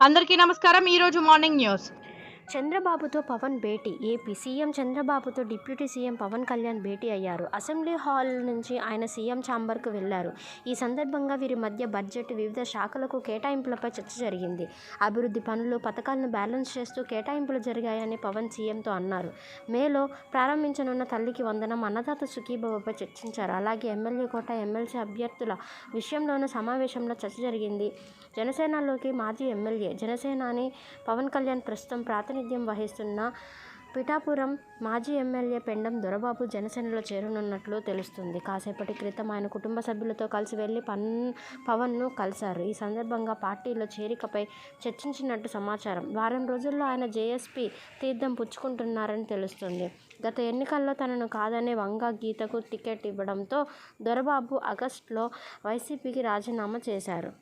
అందరికీ నమస్కారం ఈరోజు మార్నింగ్ న్యూస్ చంద్రబాబుతో పవన్ భేటీ. ఏపీ సీఎం చంద్రబాబుతో డిప్యూటీ సీఎం పవన్ కళ్యాణ్ భేటీ అయ్యారు. అసెంబ్లీ హాల్ నుంచి ఆయన సీఎం ఛాంబర్కు వెళ్ళారు. ఈ సందర్భంగా వీరి మధ్య బడ్జెట్ వివిధ శాఖలకు కేటాయింపులపై చర్చ జరిగింది. అభివృద్ధి పనులు పథకాలను బ్యాలెన్స్ చేస్తూ కేటాయింపులు జరిగాయని పవన్ సీఎంతో అన్నారు. మేలో ప్రారంభించనున్న తల్లికి వందనం అన్నదాత సుఖీభావపై చర్చించారు. అలాగే ఎమ్మెల్యే కోట ఎమ్మెల్సీ అభ్యర్థుల విషయంలోనూ సమావేశంలో చర్చ జరిగింది. జనసేనలోకి మాజీ ఎమ్మెల్యే జనసేనాని పవన్ కళ్యాణ్ ప్రస్తుతం ప్రాథమిక ప్రాతినిధ్యం వహిస్తున్న పిఠాపురం మాజీ ఎమ్మెల్యే పెండం దొరబాబు జనసేనలో చేరనున్నట్లు తెలుస్తుంది. కాసేపటి క్రితం ఆయన కుటుంబ సభ్యులతో కలిసి వెళ్ళి పన్ పవన్ను కలిశారు. ఈ సందర్భంగా పార్టీలో చేరికపై చర్చించినట్టు సమాచారం. వారం రోజుల్లో ఆయన జేఎస్పీ తీర్థం పుచ్చుకుంటున్నారని తెలుస్తుంది. గత ఎన్నికల్లో తనను కాదనే వంగ గీతకు టికెట్ ఇవ్వడంతో దొరబాబు ఆగస్టులో వైసీపీకి రాజీనామా చేశారు.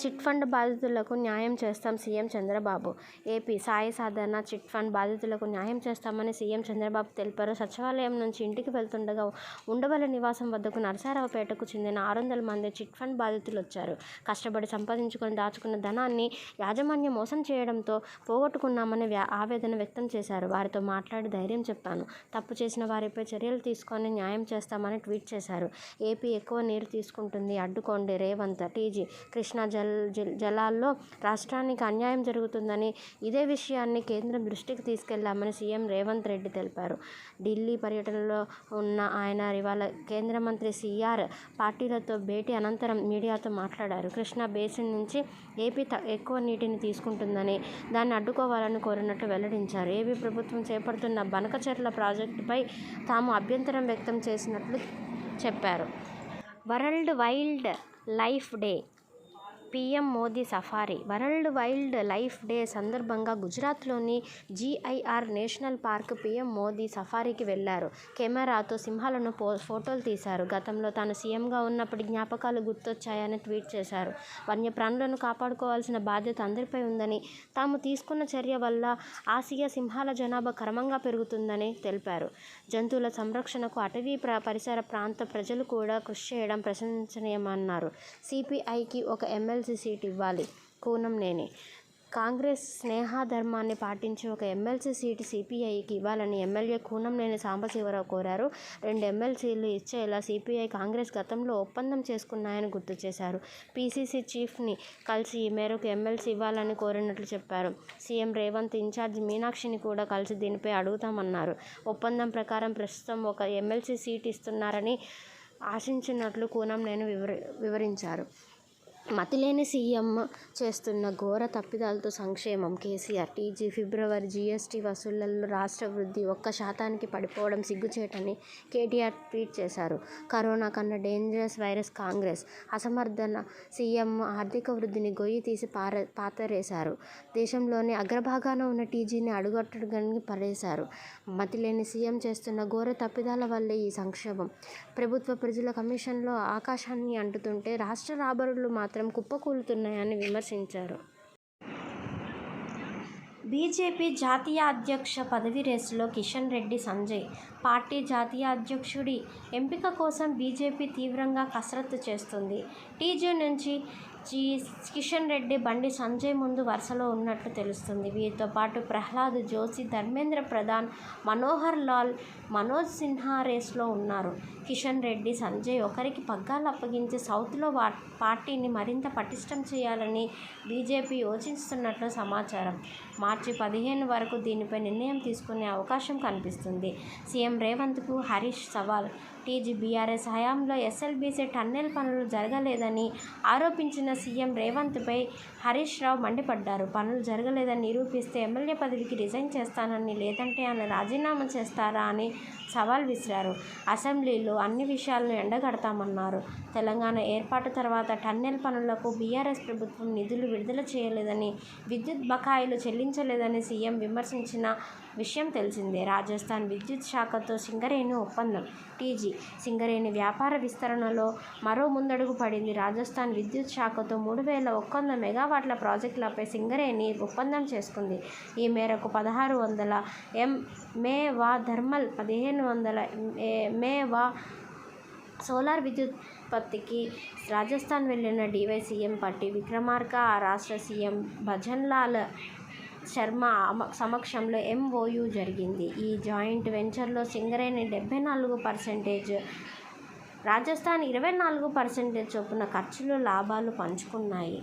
చిట్ ఫండ్ బాధితులకు న్యాయం చేస్తాం సీఎం చంద్రబాబు. ఏపీ సాయి సాధారణ చిట్ ఫండ్ బాధితులకు న్యాయం చేస్తామని సీఎం చంద్రబాబు తెలిపారు. సచివాలయం నుంచి ఇంటికి వెళ్తుండగా ఉండవల నివాసం వద్దకు నరసారావుపేటకు చెందిన ఆరు వందల మంది చిట్ ఫండ్ బాధితులు వచ్చారు. కష్టపడి సంపాదించుకొని దాచుకున్న ధనాన్ని యాజమాన్యం మోసం చేయడంతో పోగొట్టుకున్నామని ఆవేదన వ్యక్తం చేశారు. వారితో మాట్లాడి ధైర్యం చెప్పాను. తప్పు చేసిన వారిపై చర్యలు తీసుకొని న్యాయం చేస్తామని ట్వీట్ చేశారు. ఏపీ ఎక్కువ నీరు తీసుకుంటుంది. అడ్డుకోండి రేవంత్ టీజీ కృష్ణా జల్ జలాల్లో రాష్ట్రానికి అన్యాయం జరుగుతుందని ఇదే విషయాన్ని కేంద్రం దృష్టికి తీసుకెళ్ళామని సీఎం రేవంత్ రెడ్డి తెలిపారు. ఢిల్లీ పర్యటనలో ఉన్న ఆయన ఇవాళ కేంద్ర మంత్రి సిఆర్ పార్టీలతో భేటీ అనంతరం మీడియాతో మాట్లాడారు. కృష్ణా బేసిన్ నుంచి ఏపీ త- ఎక్కువ నీటిని తీసుకుంటుందని దాన్ని అడ్డుకోవాలని కోరినట్టు వెల్లడించారు. ఏపీ ప్రభుత్వం చేపడుతున్న బనకచెర్ల ప్రాజెక్టుపై తాము అభ్యంతరం వ్యక్తం చేసినట్లు చెప్పారు. World wildlife day PM Modi safari. World wildlife day సందర్భంగా గుజరాత్లోని GIR national park PM Modi సఫారీకి వెళ్ళారు. కెమెరాతో సింహాలను పో ఫోటోలు తీశారు. గతంలో తాను సీఎంగా ఉన్నప్పటి జ్ఞాపకాలు గుర్తొచ్చాయని ట్వీట్ చేశారు. వన్యప్రాణులను కాపాడుకోవాల్సిన బాధ్యత అందరిపై ఉందని తాము తీసుకున్న చర్య వల్ల ఆసియా సింహాల జనాభా క్రమంగా పెరుగుతుందని తెలిపారు. జంతువుల సంరక్షణకు అటవీ ప్ర పరిసర ప్రాంత ప్రజలు కూడా కృషి చేయడం ప్రశంసనీయమన్నారు. సిపిఐకి ఒక ఎమ్మెల్సీ సీట్ ఇవ్వాలి. కూనం నేనే. కాంగ్రెస్ స్నేహధర్మాన్ని పాటించి ఒక ఎమ్మెల్సీ సీటు సిపిఐకి ఇవ్వాలని ఎమ్మెల్యే కూనంనేని సాంబశివరావు కోరారు. రెండు ఎమ్మెల్సీలు ఇచ్చేలా సిపిఐ కాంగ్రెస్ గతంలో ఒప్పందం చేసుకున్నాయని గుర్తు చేశారు. పీసీసీ చీఫ్ని కలిసి ఈ మేరకు ఎమ్మెల్సీ ఇవ్వాలని కోరినట్లు చెప్పారు. సీఎం రేవంత్ ఇన్ఛార్జ్ మీనాక్షిని కూడా కలిసి దీనిపై అడుగుతామన్నారు. ఒప్పందం ప్రకారం ప్రస్తుతం ఒక ఎమ్మెల్సీ సీట్ ఇస్తున్నారని ఆశించినట్లు కూనం నేను వివరి వివరించారు. మతిలేని సీఎం చేస్తున్న ఘోర తప్పిదాలతో సంక్షేమం. కేసీఆర్ టీజీ ఫిబ్రవరి జీఎస్టీ వసూళ్ళలో రాష్ట్ర వృద్ధి ఒక్క శాతానికి పడిపోవడం సిగ్గుచేటని కేటీఆర్ ట్వీట్ చేశారు. కరోనా కన్నా డేంజరస్ వైరస్ కాంగ్రెస్. అసమర్థన సీఎం ఆర్థిక వృద్ధిని గొయ్యి తీసి పార పాతరేశారు. దేశంలోనే అగ్రభాగాన ఉన్న టీజీని అడుగట్టడానికి పడేశారు మతిలేని సీఎం చేస్తున్న ఘోర తప్పిదాల వల్లే ఈ సంక్షోభం. ప్రభుత్వ ప్రజల కమిషన్లో ఆకాశాన్ని అంటుతుంటే రాష్ట్ర రాబరులు మాత్రం మాత్రం కుప్పకూలుతున్నాయని విమర్శించారు. బీజేపీ జాతీయ అధ్యక్ష పదవి రేసులో కిషన్ రెడ్డి సంజయ్ పార్టీ జాతీయ అధ్యక్షుడి ఎంపిక కోసం బీజేపీ తీవ్రంగా కసరత్తు చేస్తుంది. టీజీ నుంచి జీ కిషన్ రెడ్డి బండి సంజయ్ ముందు వరుసలో ఉన్నట్టు తెలుస్తుంది. వీరితో పాటు ప్రహ్లాద్ జోషి ధర్మేంద్ర ప్రధాన్ మనోహర్ లాల్ మనోజ్ సిన్హా రేస్లో ఉన్నారు. కిషన్ రెడ్డి సంజయ్ ఒకరికి పగ్గాలు అప్పగించి సౌత్లో వా పార్టీని మరింత పటిష్టం చేయాలని బీజేపీ యోచిస్తున్నట్లు సమాచారం. మార్చి పదిహేను వరకు దీనిపై నిర్ణయం తీసుకునే అవకాశం కనిపిస్తుంది. సీఎం రేవంత్కు హరీష్ సవాల్. టీజీ బీఆర్ఎస్ హయాంలో ఎస్ఎల్బీసీ టన్నెల్ పనులు జరగలేదని ఆరోపించిన సీఎం రేవంత్పై హరీష్ రావు మండిపడ్డారు. పనులు జరగలేదని నిరూపిస్తే ఎమ్మెల్యే పదవికి రిజైన్ చేస్తానని లేదంటే ఆయన రాజీనామా చేస్తారా అని సవాల్ విసిరారు. అసెంబ్లీలో అన్ని విషయాలను ఎండగడతామన్నారు. తెలంగాణ ఏర్పాటు తర్వాత టన్నెల్ పనులకు బీఆర్ఎస్ ప్రభుత్వం నిధులు విడుదల చేయలేదని విద్యుత్ బకాయిలు చెల్లించలేదని సీఎం విమర్శించిన విషయం తెలిసిందే. రాజస్థాన్ విద్యుత్ శాఖతో సింగరేణి ఒప్పందం. టీజీ సింగరేణి వ్యాపార విస్తరణలో మరో ముందడుగు పడింది. రాజస్థాన్ విద్యుత్ శాఖతో మూడు వేల ఒక్క వంద మెగావాట్ల ప్రాజెక్టులపై సింగరేణి ఒప్పందం చేసుకుంది. ఈ మేరకు పదహారు వందల ఎం మే వా థర్మల్ పదిహేను వందల మే వా సోలార్ విద్యుత్ ఉత్పత్తికి రాజస్థాన్ వెళ్ళిన డివై సీఎం పట్టి విక్రమార్క ఆ రాష్ట్ర సీఎం భజన్లాల్ శర్మ సమక్షంలో ఎంఓయూ జరిగింది. ఈ జాయింట్ వెంచర్లో సింగరేణి డెబ్బై నాలుగు పర్సెంటేజ్ రాజస్థాన్ ఇరవై నాలుగు పర్సెంటేజ్ చొప్పున ఖర్చులు లాభాలు పంచుకున్నాయి.